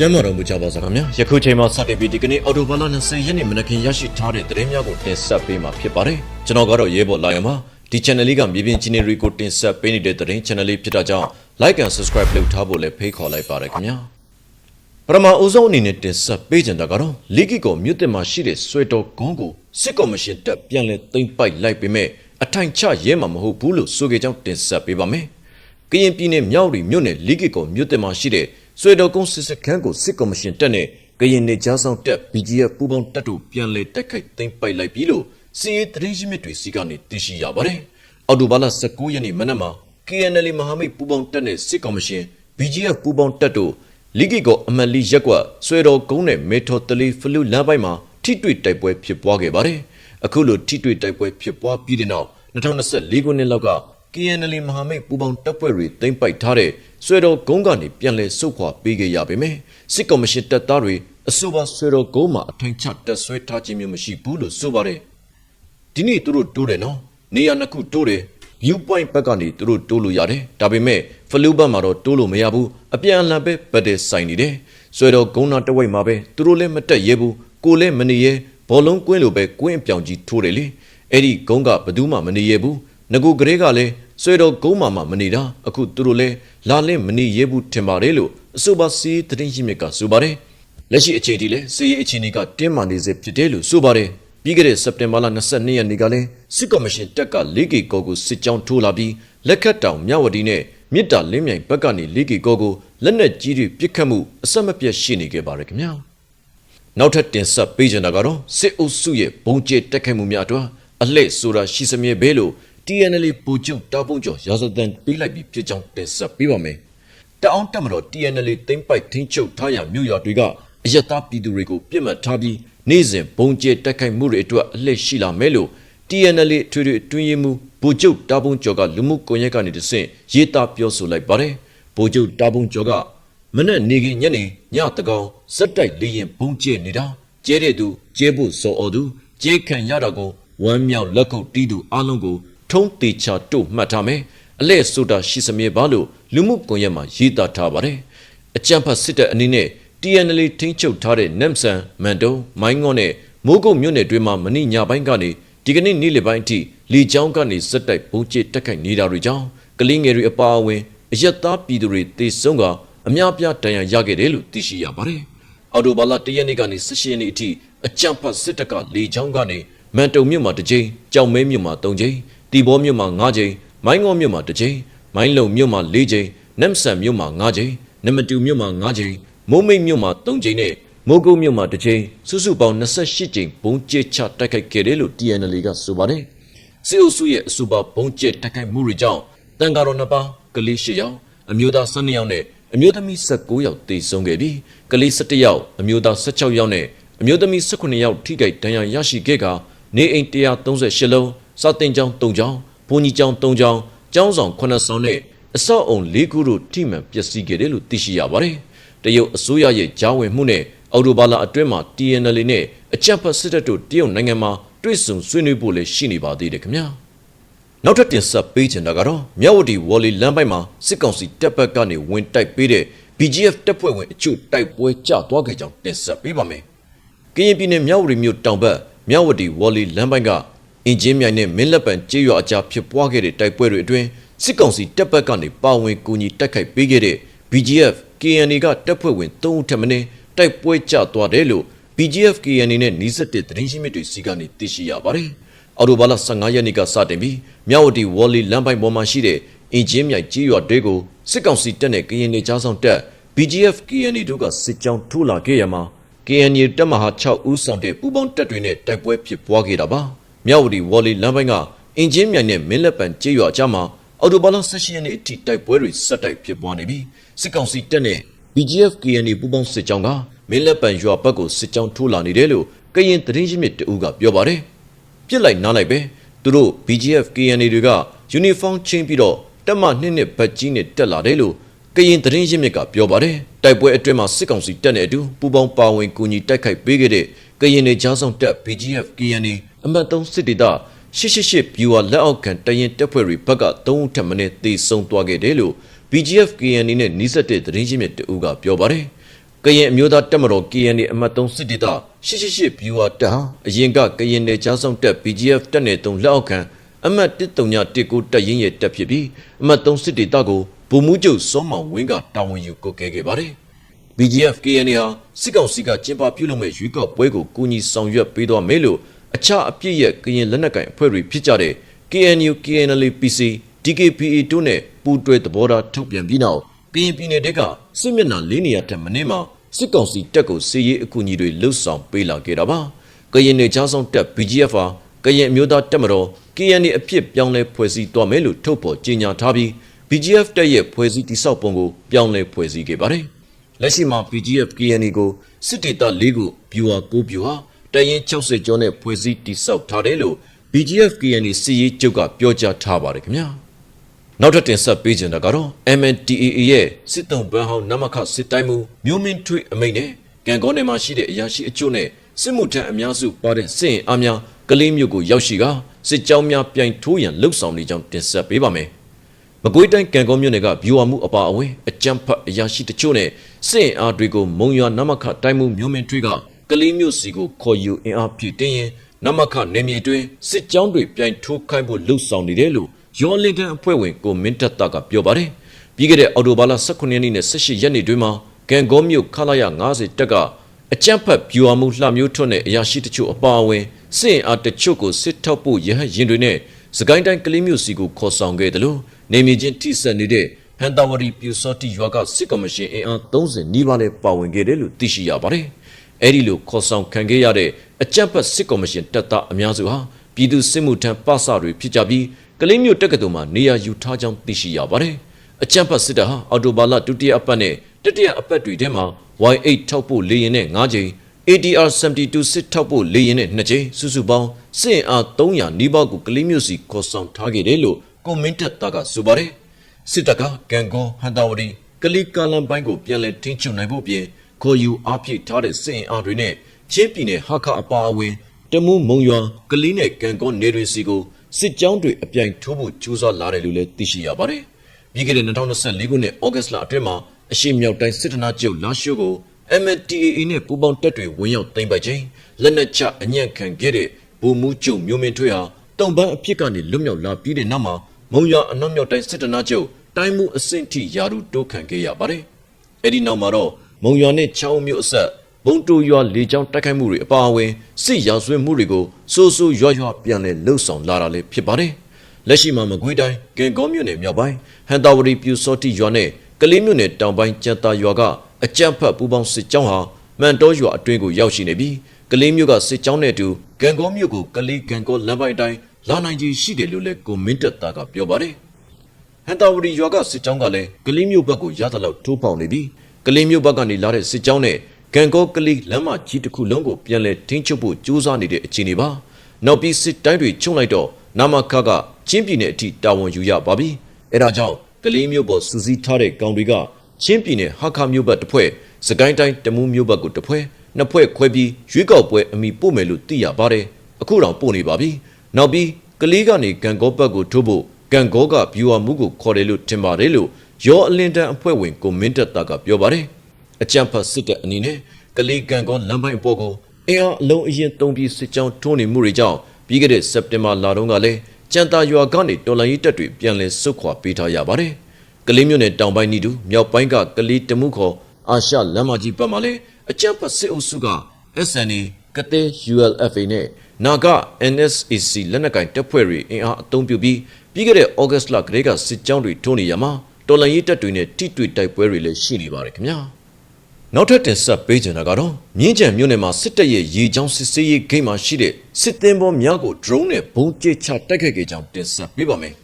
ကျမ်းမာတော်မူကြပါစေခင်ဗျာယခုချိန်မှာစတင်ပြီးဒီကနေ့အော်တိုဘာလ20ရက်နေ့မနက်ခင်းရရှိထားတဲ့သတင်းများကိုတင်ဆက်ပေးမှာဖြစ်ပါတယ်ကျွန်တော်ကတော့ရဲဘော်လာရမှာဒီ channel လေးကမြေပြင်ချင်းရီကိုတင်ဆက်ပေးနေတဲ့သတင်း channel လေးဖြစ်တာကြောင့် like and subscribe လုပ်ထားဖို့လည်းဖိတ်ခေါ်လိုက်ပါတယ်ခင်ဗျာပထမအဦးဆုံးအနေနဲ့တင်ဆက်ပေးကြတာကတော့လီဂီကိုမြို့တင်မှာရှိတဲ့ဆွေတော်ကုန်းကိုစစ်ကော်မရှင်တပ်ပြန်လည်သိမ်းပိုက်လိုက်ပေမဲ့အထိုင်ချရဲမှာမဟုတ်ဘူးလို့ဆိုကြကြောင်းတင်ဆက်ပေးပါမယ်ကရင်ပြည်နယ်မြောက်ရီမြို့နယ်လီဂီကိုမြို့တင်မှာရှိတဲ့ ဆွေတော်ကုန်းစစ်စခန်းကိုစစ်ကော်မရှင်တပ်နဲ့ကရင်နေကြားဆောင်တပ် BGF ပူးပေါင်းတပ်တို့ပြန်လည်တိုက်ခိုက်သိမ်းပိုက်လိုက်ပြီလို့စီရေးသတင်းရင်းမြစ်တွေစီကနေသိရှိရပါတယ်အော်တိုဘာလ19ရက်နေ့မနက်မှာ KNL မဟာမိတ်ပူးပေါင်းတပ်နဲ့စစ်ကော်မရှင် BGF ပူးပေါင်းတပ်တို့လီဂီကိုအမတ်လီရက်ကွက်ဆွေတော်ကုန်းနဲ့မေထော်တလီဖလူလမ်းပိုင်းမှာထိတွေ့တိုက်ပွဲဖြစ်ပွားခဲ့ပါတယ်အခုလိုထိတွေ့တိုက်ပွဲဖြစ်ပွားပြီးတဲ့နောက်2024ခုနှစ်လောက်က KNL မဟာမိတ်ပူးပေါင်းတပ်ဖွဲ့တွေသိမ်းပိုက်ထားတဲ့ ဆွေတော်ကုန်းကနေပြန်လည်ဆုတ်ခွာပေးခဲ့ရပေမယ့်စစ်ကော်မရှင်တပ်သားတွေအဆိုပါဆွေတော်ကုန်းမှာအထိုင်ချတပ်ဆွဲထားခြင်းမျိုးမရှိဘူးလို့ဆိုပါတယ်ဒီနေ့သူတို့တိုးတယ်နော်နေရာနှစ်ခုတိုးတယ် view point ဘက်ကနေသူတို့တိုးလို့ရတယ်ဒါပေမဲ့ဖလူဘက်မှာတော့တိုးလို့မရဘူးအပြန်အလှန်ပဲပတ်တဲ့ဆိုင်နေတယ်ဆွေတော်ကုန်းနာတဝိတ်မှာပဲသူတို့လည်းမတက်ရဲဘူးကိုလည်းမနေရဲဘောလုံးကွင်းလိုပဲကွင်းအပြောင်ကြီးထိုးတယ်လေအဲ့ဒီကုန်းကဘယ်သူမှမနေရဲဘူးငကူကလေးကလည်း ဆွေတော်ကုန်းမှာမှမနေတာအခုသူတို့လည်းလာလင်းမနေရဲဘူးထင်ပါတယ်လို့အဆိုပါစီးသတင်းရှိမြစ်ကဆိုပါတယ်လက်ရှိအခြေအနေလဲစီးရေးအခြေအနေကတင်းမာနေစေဖြစ်တယ်လို့ဆိုပါတယ်ပြီးခဲ့တဲ့စက်တင်ဘာလ22ရက်နေ့ကလည်းစစ်ကော်မရှင်တပ်ကလေးကီကောကိုစစ်ကြောင်းထိုးလာပြီးလက်ခတ်တောင်မြဝတီနဲ့မြစ်တာလင်းမြိုင်ဘက်ကနေလေးကီကောကိုလက်နက်ကြီးတွေပစ်ခတ်မှုအဆက်မပြတ်ရှိနေခဲ့ပါတယ်ခင်ဗျာနောက်ထပ်တင်ဆက်ပေးကြတာကတော့စစ်အုပ်စုရဲ့ဘုံကျဲတက်ခိုက်မှုများအတွက်အလှည့်ဆိုတာရှိစမြဲပဲလို့ TNL ပူကျုပ်တာပုံကျော်ရာဇသန်ပေးလိုက်ပြီးဖြစ်ကြောင်းတင်ဆက်ပေးပါမယ်တအောင်တက်မတော် TNL သိမ့်ပိုက်ထင်းချုပ်ထားရမြို့ရွာတွေကအယက်သားပြည်သူတွေကိုပြစ်မှတ်ထားပြီးနေ့စဉ်ဘုံကျဲတက်ခိုက်မှုတွေအတွက်အလှည့်ရှိလာမယ်လို့ TNL ထွေထွေအတွင်းရေးမှုဗိုလ်ချုပ်တာပုံကျော်ကလူမှုကွန်ရက်ကနေတဆင့်ရေးသားပြောဆိုလိုက်ပါတယ်ဗိုလ်ချုပ်တာပုံကျော်ကမနေ့နေကညနေညတကောင်ဇက်တိုက်လေရင်ဘုံကျဲနေတာကျဲတဲ့သူကျဲဖို့စော်အော်သူကျဲခံရတာကိုဝမ်းမြောက်လက်ခုပ်တီးသူအလုံးကို ထုံးတေချာတို့မှတ်ထားမယ်အလဲဆိုတာရှိစမြဲပါလို့လူမှုကွန်ရက်မှာရေးသားထားပါတယ်အကြံဖတ်စစ်တပ်အနေနဲ့ TNL ထိန်းချုပ်ထားတဲ့နမ်ဆန်မန်တုံမိုင်းငေါနဲ့မိုးကုတ်မြို့နယ်တွေမှာမနေ့ညပိုင်းကနေဒီကနေ့နေ့လယ်ပိုင်းအထိလီချောင်းကနေစက်တိုက်ပုံကျစ်တက်ခိုက်နေတာတွေကြောင့်ကလင်းငယ်တွေအပါအဝင်အယက်သားပြည်သူတွေတေဆုံးကအများပြားတန်ရာရခဲ့တယ်လို့သိရှိရပါတယ်။အော်တိုဘာလ၁ရက်နေ့ကနေ၁၈ရက်နေ့အထိအကြံဖတ်စစ်တပ်ကလေချောင်းကနေမန်တုံမြို့မှာတစ်ကြိမ်ကြောင်မဲမြို့မှာ၃ကြိမ် တီဘောမြို့မှာ၅ကြိမ်မိုင်းငေါမြို့မှာတစ်ကြိမ်မိုင်းလုံမြို့မှာ၄ကြိမ်နမ်ဆန်မြို့မှာ၅ကြိမ်နမတူမြို့မှာ၅ကြိမ်မိုးမိတ်မြို့မှာ၃ကြိမ်နဲ့မိုးကုတ်မြို့မှာတစ်ကြိမ်စုစုပေါင်း28ကြိမ်ဘုံကျစ်ချတိုက်ခိုက်ခဲ့တယ်လို့ TNL ကဆိုပါတယ်စစ်အုပ်စုရဲ့အဆိုပါဘုံကျစ်တိုက်ခိုက်မှုတွေကြောင့်တန်ကာတော်နှစ်ပါးကလေး၈ယောက်အမျိုးသား12ယောက်နဲ့အမျိုးသမီး19ယောက်သေဆုံးခဲ့ပြီးကလေး17ယောက်အမျိုးသား16ယောက်နဲ့အမျိုးသမီး18ယောက်ထိခိုက်ဒဏ်ရာရရှိခဲ့ကာနေအိမ်138လုံး စာတင်ကျောင်း3ကျောင်းဘုံကြီးကျောင်း3ကျောင်းကျောင်းဆောင်9ဆောင်နဲ့အဆောက်အုံ၄ခုတို့ထိမှန်ပျက်စီးခဲ့တယ်လို့သိရှိရပါတယ်တရုတ်အစိုးရရဲ့ကြားဝင်မှုနဲ့အော်တိုဘာလာအတွင်းမှာ TNL နဲ့အကြံဖတ်စစ်တပ်တို့တရုတ်နိုင်ငံမှာတွေ့ဆုံဆွေးနွေးဖို့လည်းရှိနေပါသေးတယ်ခင်ဗျာနောက်ထပ်တင်ဆက်ပေးချင်တာကတော့မြဝတီဝေါ်လီလမ်းပိုင်းမှာစစ်ကောင်စီတပ်ဘက်ကနေဝင်တိုက်ပေးတဲ့ BGF တပ်ဖွဲ့ဝင်အချို့တိုက်ပွဲကျသွားခဲ့ကြောင်းတင်ဆက်ပေးပါမယ်ကရင်ပြည်နယ်မြဝတီမြို့တောင်ဘက်မြဝတီဝေါ်လီလမ်းပိုင်းက အင်ဂျင်မြိုင်နဲ့မင်းလက်ပံကျေးရွာအကြားဖြစ်ပွားခဲ့တဲ့တိုက်ပွဲတွေအတွင်းစစ်ကောင်စီတပ်ဘက်ကနေပါဝင်ကူညီတိုက်ခိုက်ပေးခဲ့တဲ့ BGF KNA ကတပ်ဖွဲ့ဝင်3ဦးထပ်မင်းတိုက်ပွဲကျသွားတယ်လို့ BGF KNA နဲ့နှီးစက်တဲ့သတင်းရှိမြစ်တွေစီကနေသိရှိရပါတယ်။အော်တိုဘာလ15ရက်နေ့ကစတင်ပြီးမြဝတီဝေါ်လီလမ်းပိုင်းပေါ်မှာရှိတဲ့အင်ဂျင်မြိုင်ကြီးရွာတွေကိုစစ်ကောင်စီတပ်နဲ့ကရင်နေကြားဆောင်တပ် BGF KNA တို့ကစစ်ကြောင်းထိုးလာခဲ့ရမှာ KNA တပ်မဟာ6ဦးဆောင်တဲ့ပူးပေါင်းတပ်တွေနဲ့တိုက်ပွဲဖြစ်ပွားခဲ့တာပါ။ မြဝတီဝေါ်လီလမ်းပိုင်းကအင်ဂျင်မြိုင်နဲ့မင်းလက်ပံကျေးရွာအကြားမှာအော်တိုဘာလ16ရက်နေ့အထိတိုက်ပွဲတွေဆက်တိုက်ဖြစ်ပွားနေပြီးစစ်ကောင်စီတပ်နဲ့ BGF KNA ပူးပေါင်းစစ်ကြောင်းကမင်းလက်ပံရွာဘက်ကိုစစ်ကြောင်းထိုးလာနေတယ်လို့ကရင်သတင်းရင်းမြစ်တအူးကပြောပါတယ်။ပြစ်လိုက်နားလိုက်ပဲသူတို့ BGF KNA တွေကယူနီဖောင်းချင်းပြီးတော့တက်မနှစ်နှစ်ဘတ်ကြီးနဲ့တက်လာတယ်လို့ကရင်သတင်းရင်းမြစ်ကပြောပါတယ်။တိုက်ပွဲအတွင်းမှာစစ်ကောင်စီတပ်နဲ့အတူပူးပေါင်းပါဝင်ကူညီတိုက်ခိုက်ပေးခဲ့တဲ့ကရင်နေကြားဆောင်တပ် BGF KNA အမှတ်3စစ်ဒေသ888 viewer လက်အောက်ခံတရင်တပ်ဖွဲ့တွေဘက်က3ဦးထပ်မံသေဆုံးသွားခဲ့တယ်လို့ BGF KNA နဲ့နှိစက်တဲ့သတင်းရင်းမြစ်တအူးကပြောပါတယ်။ကရင်အမျိုးသားတက်မတော် KNA အမှတ်3စစ်ဒေသ888 viewer တပ်ဟာအရင်ကကရင်နယ်ကြားဆောင်တပ် BGF တပ်နယ်3လက်အောက်ခံအမှတ်1319တပ်ရင်းရဲ့တပ်ဖြစ်ပြီးအမှတ်3စစ်ဒေသကိုဗိုလ်မှူးချုပ်စောမောင်ဝင်းကတာဝန်ယူကုတ်ကဲခဲ့ပါတယ်။ BGF KNA ဟာစစ်ကောင်စီကကျင်းပပြုလုပ်မဲ့ရွေးကောက်ပွဲကိုကူညီဆောင်ရွက်ပေးသွားမယ်လို့ အခြားအပြစ်ရဲ့ကရင်လက်နက်ကိုင်အဖွဲ့တွေဖြစ်ကြတဲ့ KNU KNLA PC DKPA တို့နဲ့ပူးတွဲသဘောထားထုတ်ပြန်ပြီးနောက်ကရင်ပြည်နယ်ကစစ်မျက်နှာ၄နေရာထက်မနည်းမှာစစ်ကောင်စီတပ်ကိုစစ်ရေးအကူအညီတွေလှုပ်ဆောင်ပေးလာခဲ့တာပါကရင်နယ်ချောင်းဆောင်တပ် BGF ဟာကရင်အမျိုးသားတပ်မတော် KNA အဖြစ်ပြောင်းလဲဖွဲ့စည်းသွားမယ်လို့ထုတ်ဖော်ကြေညာထားပြီး BGF တပ်ရဲ့ဖွဲ့စည်းတိစောက်ပုံကိုပြောင်းလဲဖွဲ့စည်းခဲ့ပါတယ်လက်ရှိမှာ BGF KNA ကိုစစ်ဒေသ၄ခုဗျူဟာ၉ဗျူဟာ တရင်60ကျော်နဲ့ဖွဲ့စည်းတိစောက်ထားတယ်လို့ BGF KNA စီရေးချုပ်ကပြောကြားထားပါတယ်ခင်ဗျာနောက်ထပ်တင်ဆက်ပေးချင်တာကတော့ MNDAA ရဲ့စစ်တုံးဘန်းဟောင်းနမခစစ်တိုင်းမှုမျိုးမင်းထွေအမိန့်နဲ့ကံကောနယ်မှာရှိတဲ့အရာရှိအချို့နဲ့စစ်မှုထမ်းအများစုပါတဲ့စစ်ရင်အားများကလေးမျိုးကိုရောက်ရှိကစစ်ကြောင်းများပြိုင်ထိုးရန်လှုပ်ဆောင်နေကြောင်းတင်ဆက်ပေးပါမယ်။မကွေးတိုင်းကံကောမြို့နယ်ကဗျူဟာမှုအပါအဝင်အကြမ်းဖက်အရာရှိတချို့နဲ့စစ်ရင်အားတွေကိုမုံရွာနမခတိုင်းမှုမျိုးမင်းထွေက ကလေးမျိုးစီကိုခေါ်ယူအင်အားဖြည့်တင်းရင်နမခနေမြေတွင်စစ်ကြောင်းတွေပြိုင်ထိုးခိုင်းဖို့လှုပ်ဆောင်နေတယ်လို့ရောလင်တန်အဖွဲ့ဝင်ကိုမင်းတက်တာကပြောပါတယ်။ပြီးခဲ့တဲ့အော်တိုဘာလ18ရက်နေ့နဲ့18ရက်နေ့တွင်မှာကံကောမြို့ခလာရ90တက်ကအကြမ်းဖက်ဗျူဟာမှုလှမျိုးထွန်းတဲ့အရာရှိတချို့အပါအဝင်စစ်ရင်အားတချို့ကိုစစ်ထောက်ဖို့ရဟရင်တွေနဲ့စကိုင်းတိုင်းကလေးမျိုးစီကိုခေါ်ဆောင်ခဲ့တယ်လို့နေမြေချင်းထိစပ်နေတဲ့ဟန်တာဝရီပြူစောတိရွာကစစ်ကော်မရှင်အင်အား30နီးပါးနဲ့ပါဝင်ခဲ့တယ်လို့သိရှိရပါတယ်။ အဲဒီလိုခေါ်ဆောင်ခံခဲ့ရတဲ့အကြမ်းဖက်စစ်ကော်မရှင်တပ်သားအများစုဟာပြည်သူစစ်မှုထမ်းပစတွေဖြစ်ကြပြီးကလေးမျိုးတက္ကသိုလ်မှာနေရာယူထားကြောင်းသိရှိရပါတယ်။အကြမ်းဖက်စစ်တပ်ဟာအော်တိုဘာလဒုတိယအပတ်နဲ့တတိယအပတ်တွေထဲမှာ Y8 ထောက်ဖို့လေရင်နဲ့9ကြိမ် ATR 72စစ်ထောက်ဖို့လေရင်နဲ့2ကြိမ်စုစုပေါင်းစစ်အင်အား300နီးပါးကိုကလေးမျိုးစီခေါ်ဆောင်ထားခဲ့တယ်လို့ကွန်မန့်တက်တာကဆိုပါတယ်စစ်တပ်ကကံကောဟန်တာဝတီကလေးကာလန်ပိုင်းကိုပြန်လည်ထိန်းချုပ်နိုင်ဖို့ပြင် ခေါ်ယူအားဖြည့်ထားတဲ့စစ်အင်အားတွေနဲ့ချင်းပြည်နယ်ဟာခအပါအဝင်တမူးမုံရွာကလေးနဲ့ကံကောနေတွေစီကိုစစ်ကြောင်းတွေအပြိုင်ထိုးဖို့ကြိုးစားလာတယ်လို့လည်းသိရှိရပါတယ်ပြီးခဲ့တဲ့2024ခုနှစ်ဩဂတ်လအတွင်းမှာအရှိမြောက်တိုင်းစစ်ဌာနချုပ်လာရှိုးကို MNDAA နဲ့ပူးပေါင်းတပ်တွေဝင်ရောက်သိမ်းပိုက်ခြင်းလက်နက်ချအညံ့ခံခဲ့တဲ့ဗိုလ်မှူးချုပ်မျိုးမင်းထွေးဟာတုံပန်းအဖြစ်ကနေလွတ်မြောက်လာပြီးတဲ့နောက်မှာမုံရအနောက်မြောက်တိုင်းစစ်ဌာနချုပ်တိုင်းမှုအဆင့်ထိယာရုတိုးခံခဲ့ရပါတယ်။အဲဒီနောက်မှာတော့ မုံရနဲ့ချောင်းမြို့အဆက်ဘုံတူရွာလေကြောင်းတိုက်ခိုက်မှုတွေအပါအဝင်စစ်ရာဇဝတ်မှုတွေကိုစိုးစိုးရွရွပြန်လည်လှုပ်ဆောင်လာတာလည်းဖြစ်ပါတယ်။လက်ရှိမှာမကွေးတိုင်းကင်ကောမြို့နယ်မြောက်ပိုင်းဟန်တာဝရီပြူစောတိရွာနဲ့ကလေးမြို့နယ်တောင်ပိုင်းကြံတာရွာကအကြမ်းဖက်ပူပေါင်းစစ်ကြောင်းဟာမန်တော်ရွာအတွင်းကိုရောက်ရှိနေပြီးကလေးမြို့ကစစ်ကြောင်းနဲ့အတူဂံကောမြို့ကိုကလေးဂံကောလမ်းပိုင်းတိုင်းလာနိုင်ကြီးရှိတယ်လို့လည်းကိုမင်းတက်တာကပြောပါတယ်။ဟန်တာဝရီရွာကစစ်ကြောင်းကလည်းကလေးမြို့ဘက်ကိုရသလောက်ထိုးပေါက်နေပြီး ကလေးမြို့ဘက်ကနေလာတဲ့စစ်ကြောင်းနဲ့ဂံကောကလေးလမ်းမကြီးတစ်ခုလုံးကိုပြန်လည်ထိန်းချုပ်ဖို့ကြိုးစားနေတဲ့အခြေအနေပါ။နောက်ပြီးစစ်တိုင်းတွေချုံလိုက်တော့နာမခကချင်းပြည်နယ်အထိတာဝန်ယူရပါပြီ။အဲဒါကြောင့်ကလေးမြို့ပေါ်စူးစီးထားတဲ့ကောင်တွေကချင်းပြည်နယ်ဟာခမြို့ဘက်တစ်ဖွဲ့စကိုင်းတိုင်းတမူးမြို့ဘက်ကိုတစ်ဖွဲ့နှစ်ဖွဲ့ခွဲပြီးရွေးကောက်ပွဲအမိပို့မယ်လို့သိရပါတယ်အခုတော့ပို့နေပါပြီနောက်ပြီးကလေးကနေဂံကောဘက်ကိုထိုးဖို့ဂံကောကဗျူဟာမှုကိုခေါ်တယ်လို့ထင်ပါတယ်လို့ ရောအလင်တန်အဖွဲ့ဝင်ကိုမင်းတက်တာကပြောပါတယ်အကြံဖတ်စစ်တဲ့အနေနဲ့ကလေးဂံကောလမ်းပိုင်းအပေါ်ကိုအင်အားအလုံးအရင်သုံးပြီးစစ်ကြောင်းထိုးနေမှုတွေကြောင့်ပြီးခဲ့တဲ့စက်တင်ဘာလတုန်းကလည်းကြံတာရွာကနေတော်လိုင်းရေးတပ်တွေပြန်လည်ဆုတ်ခွာပေးထားရပါတယ်ကလေးမြို့နယ်တောင်ပိုင်းနီတူမြောက်ပိုင်းကကလေးတမှုခေါ်အာရှလမ်းမကြီးဘက်မှာလည်းအကြမ်းဖက်စစ်အုပ်စုက SNA ကတဲ့ ULFA နဲ့နာဂ NSAC လက်နက်ကင်တပ်ဖွဲ့တွေအင်အားအုံပြုပြီးပြီးခဲ့တဲ့ဩဂတ်လကလေးကစစ်ကြောင်းတွေထိုးနေရမှာ တော်လန်ရေးတပ်တွေနဲ့ထိတွေ့တိုက်ပွဲတွေလည်းရှိနေပါတယ်ခင်ဗျာနောက်ထပ်တင်ဆက်ပေးချင်တာကတော့မြင်းကြံမြို့နယ်မှာစစ်တပ်ရဲ့ရေချောင်းစစ်ဆေးရေးဂိတ်မှာရှိတဲ့စစ်သင်္ဘောများကို drone နဲ့ဘုံကျချတိုက်ခိုက်ခဲ့ကြောင်းတင်ဆက်ပေးပါမယ်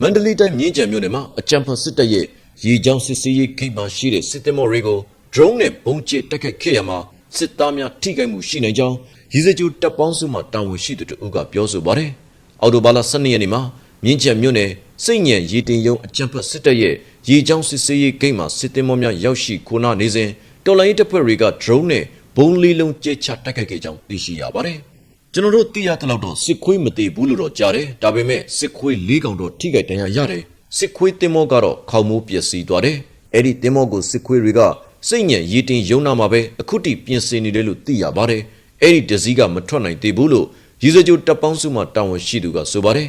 မန္တလေးတိုင်းမြင်းကြံမြို့နယ်မှာအကြံဖန်စစ်တပ်ရဲ့ရေချောင်းစစ်ဆေးရေးဂိတ်မှာရှိတဲ့စစ်သင်္ဘောတွေကို drone နဲ့ဘုံကျတိုက်ခိုက်ခဲ့ရမှာစစ်သားများထိခိုက်မှုရှိနိုင်ကြောင်းရည်စကြိုတပ်ပေါင်းစုမှတာဝန်ရှိသူတို့ကပြောဆိုပါတယ်။အော်တိုဘာလ12ရက်နေ့မှာမြင်းချံမြို့နယ် စိတ်ညံရေတင်ယုံအကြံဖတ်စစ်တပ်ရဲ့ရေချောင်းစစ်ဆေးရေးဂိတ်မှာစစ်သည်မောများရောက်ရှိခိုးနာနေစဉ်တော်လိုင်းတပ်ဖွဲ့တွေက drone နဲ့ဘုံလေးလုံးကျဲချတိုက်ခိုက်ခဲ့ကြောင်းသိရှိရပါတယ်။ကျွန်တော်တို့သိရတဲ့လောက်တော့စစ်ခွေးမသေးဘူးလို့တော့ကြားတယ်။ဒါပေမဲ့စစ်ခွေးလေးကောင်တော့ထိခိုက်ဒဏ်ရာရတယ်။စစ်ခွေးတင်မောကတော့ခေါင်းမိုးပျက်စီးသွားတယ်။အဲ့ဒီတင်မောကိုစစ်ခွေးတွေကစိတ်ညံရည်တင်ယုံနာမှာပဲအခုတိပြင်ဆင်နေတယ်လို့သိရပါတယ်အဲ့ဒီတစည်းကမထွက်နိုင်သေးဘူးလို့ရေစကြိုတပ်ပေါင်းစုမှတာဝန်ရှိသူကဆိုပါတယ်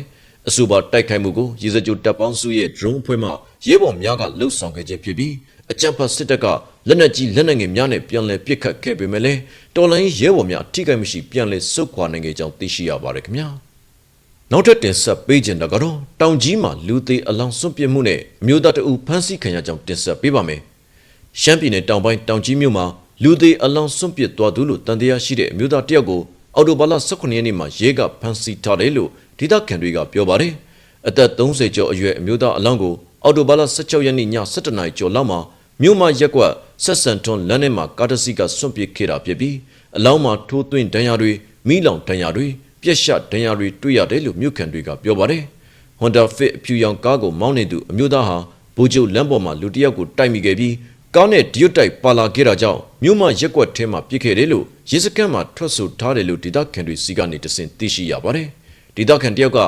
အဆိုပါတိုက်ခိုက်မှုကိုရေစကြိုတပ်ပေါင်းစုရဲ့ drone ဖွဲ့မှရဲဘော်များကလှုပ်ဆောင်ခဲ့ခြင်းဖြစ်ပြီးအကြံဖတ်စစ်တပ်ကလက်နက်ကြီးလက်နက်ငယ်များနဲ့ပြန်လည်ပစ်ခတ်ခဲ့ပေမဲ့လည်းတော်လိုင်းရဲဘော်များထိခိုက်မရှိပြန်လည်ဆုတ်ခွာနိုင်ခဲ့ကြောင်းသိရှိရပါတယ်ခင်ဗျာနောက်ထပ်တင်ဆက်ပေးခြင်းတကတော့တောင်ကြီးမှာလူသေးအလောင်းစွန့်ပစ်မှုနဲ့အမျိုးသားတအူဖမ်းဆီးခံရကြောင်းတင်ဆက်ပေးပါမယ်ရှမ်းပြည်နယ်တောင်ပိုင်းတောင်ကြီးမြို့မှာလူသေးအလောင်းစွန့်ပစ်သွားသူလို့တန်တရားရှိတဲ့အမျိုးသားတယောက်ကိုအော်တိုဘာလ18ရက်နေ့မှာရဲကဖမ်းဆီးထားတယ်လို့ ဒေသခံတွေကပြောပါတယ်အသက်30ကျော်အရွယ်အမျိုးသားအလောင်းကိုအော်တိုဘာလ16ရက်နေ့ည7:00နာရီကျော်လောက်မှာမြို့မှာရက်ကွက်ဆက်ဆန်ထွန်းလမ်းထဲမှာကားတစ်စီးကစွန့်ပစ်ခဲ့တာဖြစ်ပြီးအလောင်းမှာထိုးသွင်းဒဏ်ရာတွေမိလောင်ဒဏ်ရာတွေပြက်ရှဒဏ်ရာတွေတွေ့ရတယ်လို့မြို့ခံတွေကပြောပါတယ်။ Honda Fit အဖြူရောင်ကားကိုမောင်းနေသူအမျိုးသားဟာဘူကျုလမ်းပေါ်မှာလူတစ်ယောက်ကိုတိုက်မိခဲ့ပြီးကားနဲ့ဒရွတ်တိုက်ပါလာခဲ့တာကြောင့်မြို့မှာရက်ကွက်ထဲမှာပြစ်ခဲ့တယ်လို့ရဲစခန်းမှာထွက်ဆိုထားတယ်လို့ဒေသခံတွေစီကနေတစင်သိရှိရပါတယ်။ ဒေသခံတယောက်က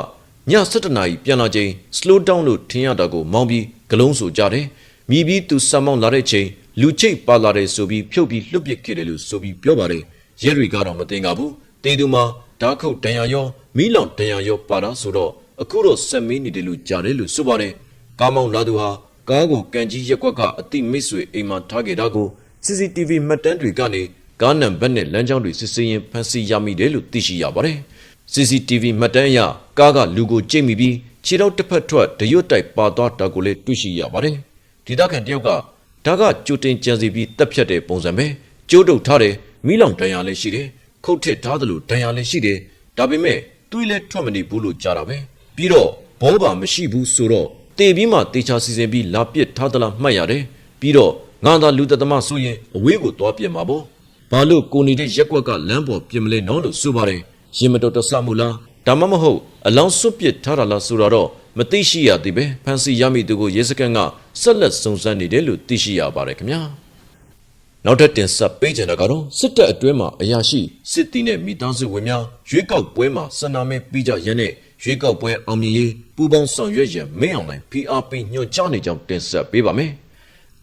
ည7:00နာရီပြန်လာချိန် slow down လို့ထင်ရတာကိုမောင်းပြီးဂလုံးဆိုကြတယ်။မိပြီးသူစမောင်းလာတဲ့ချိန်လူချိတ်ပါလာတယ်ဆိုပြီးဖြုတ်ပြီးလွတ်ပစ်ခဲ့တယ်လို့ဆိုပြီးပြောပါတယ်။ရဲတွေကတော့မတင်ကြဘူး။တေးသူမှာဓာတ်ခုတ်ဒဏ်ရာရောမီးလောင်ဒဏ်ရာရောပါတာဆိုတော့အခုတော့ဆက်မင်းနေတယ်လို့ကြားတယ်လို့ဆိုပါတယ်။ကားမောင်းလာသူဟာကားကိုကန်ကြီးရက်ကွက်ကအတိမိတ်ဆွေအိမ်မှာထားခဲ့တာကို CCTV မှတ်တမ်းတွေကနေကားနံပါတ်နဲ့လမ်းကြောင်းတွေစစ်ဆေးရင်ဖမ်းဆီးရမိတယ်လို့သိရှိရပါတယ်။ CCTV မှတ်တမ်းအရကားကလူကိုကြိတ်မိပြီးခြေထောက်တစ်ဖက်ထွက်ဒရွတ်တိုက်ပါသွားတာကိုလည်းတွေ့ရှိရပါတယ်။ဒေသခံတယောက်ကဒါကကြိုတင်ကြံစီပြီးတပ်ဖြတ်တဲ့ပုံစံပဲကျိုးတုပ်ထားတယ်မိလောင်တန်ရာလည်းရှိတယ်ခုတ်ထစ်ထားတယ်လို့တန်ရာလည်းရှိတယ်ဒါပေမဲ့တွေးလဲထွက်မနေဘူးလို့ကြားတာပဲပြီးတော့ဘောပါမရှိဘူးဆိုတော့တေပြီးမှတေချာစီစဉ်ပြီးလာပစ်ထားသလားမှတ်ရတယ်ပြီးတော့ငါသာလူသက်သမားဆိုရင်အဝေးကိုသွားပြစ်မှာပေါ့ဘာလို့ကိုနေတဲ့ရက်ကွက်ကလမ်းပေါ်ပြင်မလဲနော်လို့ဆိုပါတယ် ရင်မတော်တဆမှုလားဒါမှမဟုတ်အလောင်းစွတ်ပစ်ထားတာလားဆိုတော့မသိရှိရသေးပဲဖန်စီရမိသူကိုရဲစခန်းကဆက်လက်စုံစမ်းနေတယ်လို့သိရှိရပါတယ်ခင်ဗျာနောက်ထပ်တင်ဆက်ပေးကြတာကတော့စစ်တပ်အတွင်းမှာအရာရှိစစ်တီနဲ့မိသားစုဝင်များရွေးကောက်ပွဲမှာစန္ဒမဲပြီးကြရတဲ့ရွေးကောက်ပွဲအောင်မြင်ရေးပူးပေါင်းဆောင်ရွက်ရန်မင်းအောင်လှိုင် PRP ညွှန်ကြားနေကြောင်းတင်ဆက်ပေးပါမယ်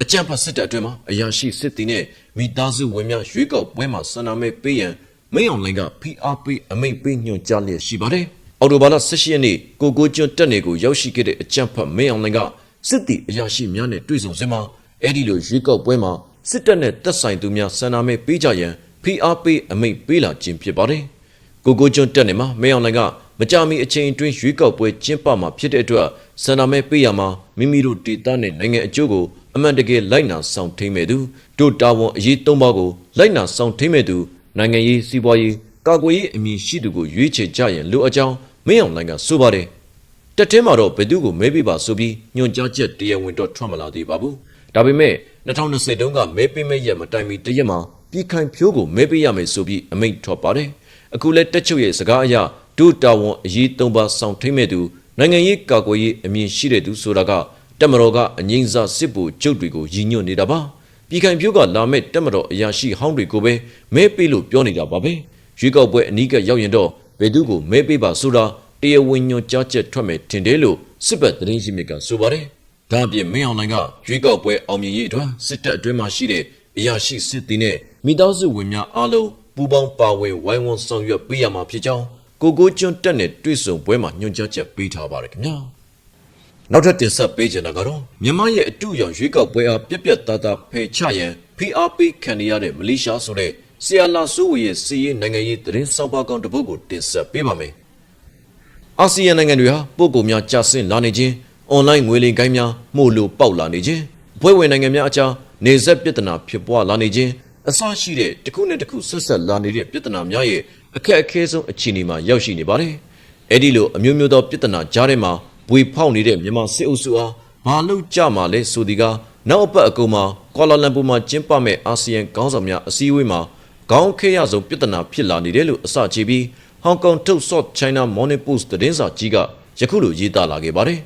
အကြံဖတ်စစ်တပ်အတွင်းမှာအရာရှိစစ်တီနဲ့မိသားစုဝင်များရွေးကောက်ပွဲမှာစန္ဒမဲပေးရန် မင်းအောင်လှိုင်က PRP အမိန့်ပေးညွှန်ကြားလျက်ရှိပါတယ်အော်တိုဘာလ18ရက်နေ့ကိုကိုကျွန်းတက်နေကိုရောက်ရှိခဲ့တဲ့အကြံဖတ်မင်းအောင်လှိုင်ကစစ်တီအရာရှိများနဲ့တွေ့ဆုံစင်မှာအဲ့ဒီလိုရွေးကောက်ပွဲမှာစစ်တပ်နဲ့တပ်ဆိုင်သူများစန္ဒမဲပေးကြရန် PRP အမိန့်ပေးလာခြင်းဖြစ်ပါတယ်ကိုကိုကျွန်းတက်နေမှာမင်းအောင်လှိုင်ကမကြမီအချိန်အတွင်းရွေးကောက်ပွဲကျင်းပမှာဖြစ်တဲ့အတွက်စန္ဒမဲပေးရမှာမိမိတို့ဒေသနဲ့နိုင်ငံအကျိုးကိုအမှန်တကယ်လိုက်နာဆောင်ထိန်မဲ့သူတို့တာဝန်အရေးသုံးပါးကိုလိုက်နာဆောင်ထိန်မဲ့သူ နိုင်ငံရေးစီးပွားရေးကာကွယ်ရေးအမည်ရှိသူကိုရွေးချယ်ကြရင်လိုအကြောင်းမင်းအောင်လှိုင်ကဆိုပါတယ်တက်တဲမှာတော့ဘယ်သူကိုမဲပေးပါဆိုပြီးညွန်ကြားချက်တရားဝင်တော့ထွက်မလာသေးပါဘူးဒါပေမဲ့2020တုန်းကမဲပေးမဲ့ရက်မတိုင်မီတရက်မှာပြည်ခိုင်ဖြိုးကိုမဲပေးရမယ်ဆိုပြီးအမိန့်ထွက်ပါတယ်အခုလဲတက်ချုပ်ရဲ့စကားအရဒုတာဝန်အရေးသုံးပါဆောင်ထိမ့်မဲ့သူနိုင်ငံရေးကာကွယ်ရေးအမည်ရှိတဲ့သူဆိုတာကတက်မတော်ကအငိမ့်စားစစ်ဗိုလ်ချုပ်တွေကိုရည်ညွှန်းနေတာပါ ပြည်ခိုင်ဖြိုးကလာမဲ့တက်မတော်အရာရှိဟောင်းတွေကိုပဲမဲပေးလို့ပြောနေတာပါပဲရွေးကောက်ပွဲအနီးကရောက်ရင်တော့ဘယ်သူကိုမဲပေးပါဆိုတာတရားဝင်ညွှန်ကြားချက်ထွက်မယ်ထင်တယ်လို့စစ်ပတ်သတင်းရှိမြစ်ကဆိုပါတယ်ဒါအပြင်မင်းအောင်လှိုင်ကရွေးကောက်ပွဲအောင်မြင်ရေးအတွက်စစ်တပ်အတွင်းမှာရှိတဲ့အရာရှိစစ်သည်နဲ့မိသားစုဝင်များအားလုံးပူးပေါင်းပါဝင်ဝိုင်းဝန်းဆောင်ရွက်ပေးရမှာဖြစ်ကြောင်းကိုကိုကျွန်းတက်နဲ့တွေ့ဆုံပွဲမှာညွှန်ကြားချက်ပေးထားပါတယ်ခင်ဗျာ နောက်ထပ်တင်ဆက်ပေးချင်တာကတော့မြန်မာရဲ့အတူရောင်ရွေးကောက်ပွဲအားပြက်ပြက်သားသားဖယ်ချရန် PRP ခံရတဲ့မလေးရှားဆိုတဲ့ဆီယာလာဆိုးဝေရဲ့စီးရေးနိုင်ငံရေးသတင်းဆောင်ပါကောင်တစ်ပုဒ်ကိုတင်ဆက်ပေးပါမယ်အာဆီယံနိုင်ငံတွေဟာပို့ကုန်များကျဆင်းလာနေခြင်းအွန်လိုင်းငွေလိမ်ကိုင်းများမှုလို့ပေါက်လာနေခြင်းဘွဲဝင်နိုင်ငံများအကြားနေဆက်ပြဿနာဖြစ်ပွားလာနေခြင်းအစရှိတဲ့တစ်ခုနဲ့တစ်ခုဆက်ဆက်လာနေတဲ့ပြဿနာများရဲ့အခက်အခဲဆုံးအခြေအနေမှာရောက်ရှိနေပါတယ်။အဲ့ဒီလိုအမျိုးမျိုးသောပြဿနာကြားထဲမှာ ဝေဖောက်နေတဲ့မြန်မာစစ်အုပ်စုအားဘာလို့ကြမှာလဲဆိုဒီကနောက်အပတ်အကုန်မှာကွာလာလမ်ပူမှာကျင်းပမဲ့အာဆီယံခေါင်းဆောင်များအစည်းအဝေးမှာခေါင်းခဲရဆုံးပြဿနာဖြစ်လာနေတယ်လို့အစချေပြီးဟောင်ကောင်ထုတ် South China Morning Post သတင်းစာကြီးကယခုလိုရေးသားလာခဲ့ပါတယ်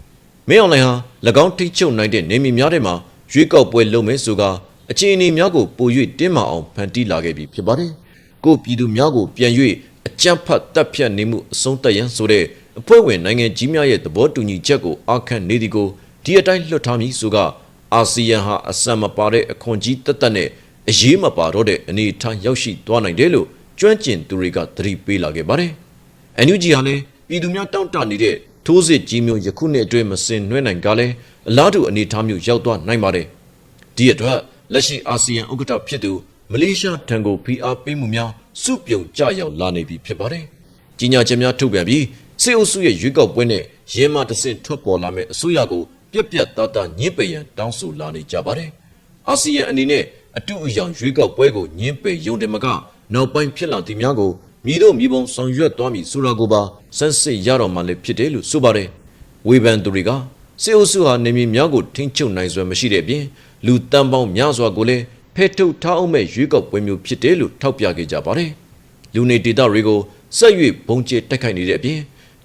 ။မင်းအောင်လှိုင်ဟာ၎င်းထိချုပ်နိုင်တဲ့နေမီများထဲမှာရွေးကောက်ပွဲလုပ်မယ်ဆိုကအခြေအနေများကိုပို၍တင်းမာအောင်ဖန်တီးလာခဲ့ပြီဖြစ်ပါတယ်။ကိုပြည်သူများကိုပြန်၍အကြမ်းဖက်တပ်ဖြတ်နေမှုအဆုံးသတ်ရန်ဆိုတဲ့ အဖွဲ့ဝင်နိုင်ငံကြီးများရဲ့သဘောတူညီချက်ကိုအာခံနေသည်ကိုဒီအတိုင်းလွှတ်ထားမည်ဆိုကအာဆီယံဟာအစံမပါတဲ့အခွန်ကြီးတက်တက်နဲ့အရေးမပါတော့တဲ့အနေအထားရောက်ရှိသွားနိုင်တယ်လို့ကျွမ်းကျင်သူတွေကသတိပေးလာခဲ့ပါတယ်။ NUG ဟာလည်းပြည်သူများတောင့်တနေတဲ့ထိုးစစ်ကြီးမျိုးယခုနှစ်အတွင်းမစင်နှွှဲနိုင်ကြလဲအလားတူအနေအထားမျိုးရောက်သွားနိုင်ပါတယ်။ဒီအတွက်လက်ရှိအာဆီယံဥက္ကဋ္ဌဖြစ်သူမလေးရှားထံကိုဖိအားပေးမှုများစုပြုံကြရောက်လာနေပြီဖြစ်ပါတယ်။ကြီးညာချက်များထုတ်ပြန်ပြီး စစ်အုပ်စုရဲ့ရွေးကောက်ပွဲနဲ့ရဲမတဆင့်ထွက်ပေါ်လာမဲ့အစိုးရကိုပြက်ပြက်သားသားညှင်းပယ်ရန်တောင်းဆိုလာနေကြပါတယ်။အာဆီယံအနေနဲ့အတူအယောင်ရွေးကောက်ပွဲကိုညှင်းပယ်ယုံတယ်မကနောက်ပိုင်းဖြစ်လာသည်များကိုမြည်တို့မြည်ပုံဆောင်ရွက်သွားမည်ဆိုတာကိုပါစမ်းစစ်ရတော့မှလည်းဖြစ်တယ်လို့ဆိုပါတယ်။ဝေဖန်သူတွေကစစ်အုပ်စုဟာနေမြေများကိုထိန်းချုပ်နိုင်စွမ်းမရှိတဲ့အပြင်လူတန်းပေါင်းများစွာကိုလည်းဖဲထုတ်ထားအောင်မဲ့ရွေးကောက်ပွဲမျိုးဖြစ်တယ်လို့ထောက်ပြခဲ့ကြပါတယ်။လူနေဒေသတွေကိုဆက်၍ဘုံကျဲတက်ခိုက်နေတဲ့အပြင်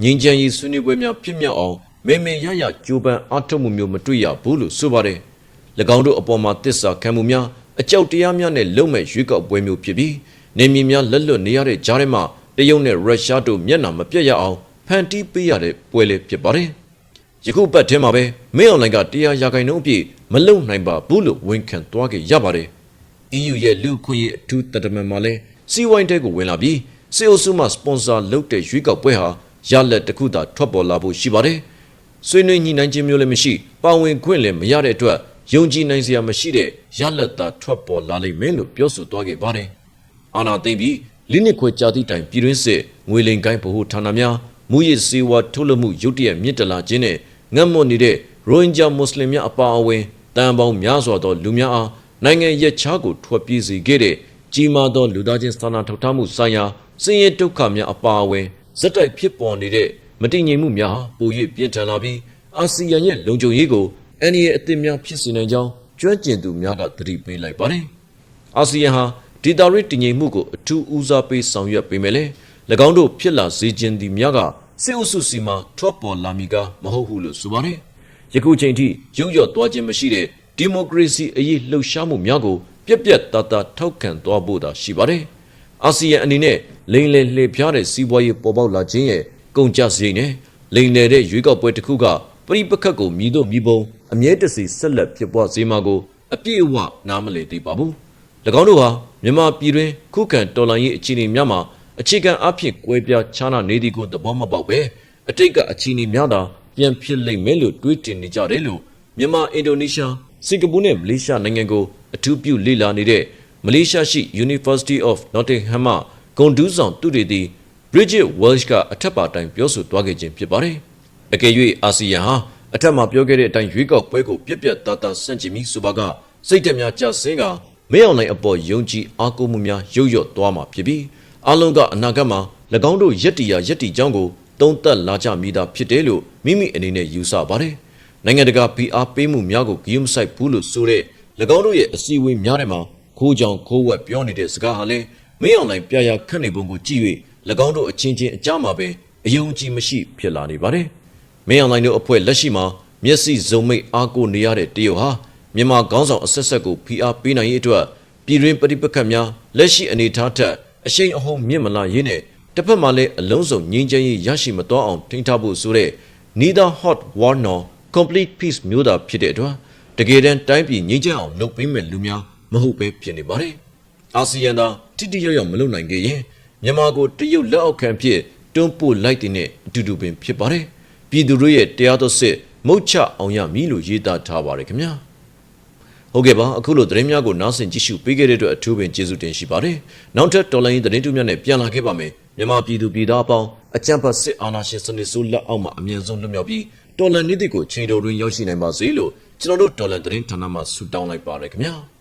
ငင်းချမ်းရေးဆွေးနွေးပွဲများဖြစ်မြောက်အောင်မေမေရရကြိုးပမ်းအားထုတ်မှုမျိုးမတွေ့ရဘူးလို့ဆိုပါတယ်။၎င်းတို့အပေါ်မှာတစ္ဆာခံမှုများအကြောက်တရားများနဲ့လုံမဲ့ရွေးကောက်ပွဲမျိုးဖြစ်ပြီးနေမြေများလက်လွတ်နေရတဲ့ကြားထဲမှာတရုတ်နဲ့ရုရှားတို့မျက်နှာမပြတ်ရအောင်ဖန်တီးပေးရတဲ့ပွဲလေးဖြစ်ပါတယ်။ယခုပတ်ထဲမှာပဲမင်းအွန်လိုင်းကတရားရာခိုင်နှုန်းအပြည့်မလုံနိုင်ပါဘူးလို့ဝန်ခံသွားခဲ့ရပါတယ်။ EU ရဲ့လူခွင့်ရေးအထူးတတမန်မှလည်းစီဝိုင်းတဲကိုဝင်လာပြီးစေအိုစုမှစပွန်ဆာလုပ်တဲ့ရွေးကောက်ပွဲဟာ ရလက်တစ်ခုသာထွက်ပေါ်လာဖို့ရှိပါတယ်။ဆွေးနွေးညှိနှိုင်းခြင်းမျိုးလည်းမရှိပါဝင်ခွင့်လည်းမရတဲ့အတွက်ယုံကြည်နိုင်စရာမရှိတဲ့ရလက်သာထွက်ပေါ်လာလိမ့်မယ်လို့ပြောဆိုသွားခဲ့ပါတယ်။အာနာသိမ့်ပြီးလိနစ်ခွဲကြာသည့်တိုင်ပြည်တွင်းစစ်ငွေလိမ်ကိုင်းဗဟုဌာနများမူရစ်စေဝါထုတ်လုပ်မှုရုတ်တရက်မြင့်တလာခြင်းနဲ့ငတ်မွတ်နေတဲ့ရိုဟင်ဂျာမွတ်စလင်များအပါအဝင်တန်ပေါင်းများစွာသောလူများအားနိုင်ငံရဲ့ခြားကိုထွက်ပြေးစေခဲ့တဲ့ကြီးမားသောလူသားချင်းစာနာထောက်ထားမှုဆိုင်ရာစည်ရင်ဒုက္ခများအပါအဝင် ဇက်တိုက်ဖြစ်ပေါ်နေတဲ့မတည်ငြိမ်မှုများဟာပို၍ပြင်းထန်လာပြီးအာဆီယံရဲ့လုံခြုံရေးကိုအန်ရဲ့အသစ်များဖြစ်စေနိုင်ကြောင်းကျွမ်းကျင်သူများကသတိပေးလိုက်ပါတယ်။အာဆီယံဟာဒေတာရစ်တည်ငြိမ်မှုကိုအထူးဦးစားပေးဆောင်ရွက်ပေးမယ်လေ၎င်းတို့ဖြစ်လာစေခြင်းသည်များကစစ်အုပ်စုစီမှာထွက်ပေါ်လာမည်ကမဟုတ်ဘူးလို့ဆိုပါတယ်။ယခုချိန်ထိရုပ်ရော့သွားခြင်းမရှိတဲ့ဒီမိုကရေစီအရေးလှုပ်ရှားမှုများကိုပြက်ပြက်သားသားထောက်ခံသွားဖို့သာရှိပါတယ်။အာဆီယံအနေနဲ့ လိမ်လည်လှည့်ဖျားတဲ့စီးပွားရေးပေါ်ပေါက်လာခြင်းရဲ့ကုန်ကျစရိတ်နဲ့လိမ်လည်တဲ့ရွေးကောက်ပွဲတစ်ခုကပရိပခတ်ကိုမြည်တို့မြည်ပုံအမြဲတစေဆက်လက်ဖြစ်ပွားစေမှာကိုအပြည့်အဝနားမလည်သေးပါဘူး။၎င်းတို့ဟာမြန်မာပြည်တွင်ခုခံတော်လှန်ရေးအခြေအနေများမှာအခြေခံအဖြစ်ကွဲပြားခြားနာနေသည်ကိုသဘောမပေါက်ပဲအတိတ်ကအခြေအနေများသာပြန်ဖြစ်လိမ့်မယ်လို့တွေးတင်နေကြတယ်လို့မြန်မာအင်ဒိုနီးရှားစင်ကာပူနဲ့မလေးရှားနိုင်ငံကိုအထူးပြုလေ့လာနေတဲ့မလေးရှားရှိ University of Nottingham မှ ဂွန်ဒူးဆောင်သူတွေသည် Bridget Welsh ကအထက်ပါတိုင်းပြောဆိုသွားခဲ့ခြင်းဖြစ်ပါတယ်။အကယ်၍အာဆီယံဟာအထက်မှာပြောခဲ့တဲ့အတိုင်းရွေးကောက်ပွဲကိုပြက်ပြက်သားသားဆန့်ကျင်ပြီးဆိုပါကစိတ်တက်များကြဆင်းကမင်းအောင်လှိုင်အပေါ်ယုံကြည်အားကိုးမှုများရုပ်ရော့သွားမှာဖြစ်ပြီးအလုံးကအနာဂတ်မှာ၎င်းတို့ယက်တီယာယက်တီကြောင်းကိုသုံးသက်လာကြမိတာဖြစ်တယ်လို့မိမိအနေနဲ့ယူဆပါတယ်။နိုင်ငံတကာ PR ပေးမှုများကိုဂရုမစိုက်ဘူးလို့ဆိုတဲ့၎င်းတို့ရဲ့အစည်းအဝေးများထဲမှာခိုးကြောင်ခိုးဝက်ပြောနေတဲ့စကားဟာလည်း မင်းအောင်လှိုင်ပြရာခတ်နေပုံကိုကြည့်၍၎င်းတို့အချင်းချင်းအကြမှာပဲအယုံကြည်မရှိဖြစ်လာနေပါတယ်။မင်းအောင်လှိုင်တို့အဖွဲ့လက်ရှိမှာမျက်စိစုံမိတ်အားကိုနေရတဲ့တရုတ်ဟာမြန်မာခေါင်းဆောင်အဆက်ဆက်ကို PR ပေးနိုင်ရေးအတွက်ပြည်တွင်းပဋိပက္ခများလက်ရှိအနေအထားထက်အရှိန်အဟုန်မြင့်မလာရင်းနဲ့တစ်ဖက်မှာလည်းအလုံးစုံငြိမ်းချမ်းရေးရရှိမသွားအောင်ထိန်းထားဖို့ဆိုတဲ့ neither hot war nor complete peace မျိုးသားဖြစ်တဲ့အတွက်တကယ်တမ်းတိုင်းပြည်ငြိမ်းချမ်းအောင်လုပ်ပေးမဲ့လူများမဟုတ်ပဲဖြစ်နေပါတယ်။အာဆီယံသာ တိတိယောက်ယောက်မလုပ်နိုင်ခဲ့ရင်မြန်မာကိုတရုတ်လက်အောက်ခံဖြစ်တွန်းပို့လိုက်တဲ့အတူတူပင်ဖြစ်ပါတယ်။ပြည်သူတို့ရဲ့တရားတော်စစ်မုတ်ချအောင်ရမည်လို့ရေးသားထားပါတယ်ခင်ဗျာ။ဟုတ်ကဲ့ပါအခုလိုသတင်းများကိုနားဆင်ကြည့်ရှုပေးခဲ့တဲ့အတွက်အထူးပင်ကျေးဇူးတင်ရှိပါတယ်နောက်ထပ်တော်လိုင်းသတင်းတူများနဲ့ပြန်လာခဲ့ပါမယ်မြန်မာပြည်သူပြည်သားအပေါင်းအကြံဖတ်စစ်အာဏာရှင်စနစ်ဆိုးလက်အောက်မှာအမြင့်ဆုံးလွတ်မြောက်ပြီးတော်လန်နေ့တွေကိုချိန်တော်တွင်ရောက်ရှိနိုင်ပါစေလို့ကျွန်တော်တို့တော်လန်သတင်းဌာနမှဆုတောင်းလိုက်ပါရခင်ဗျာ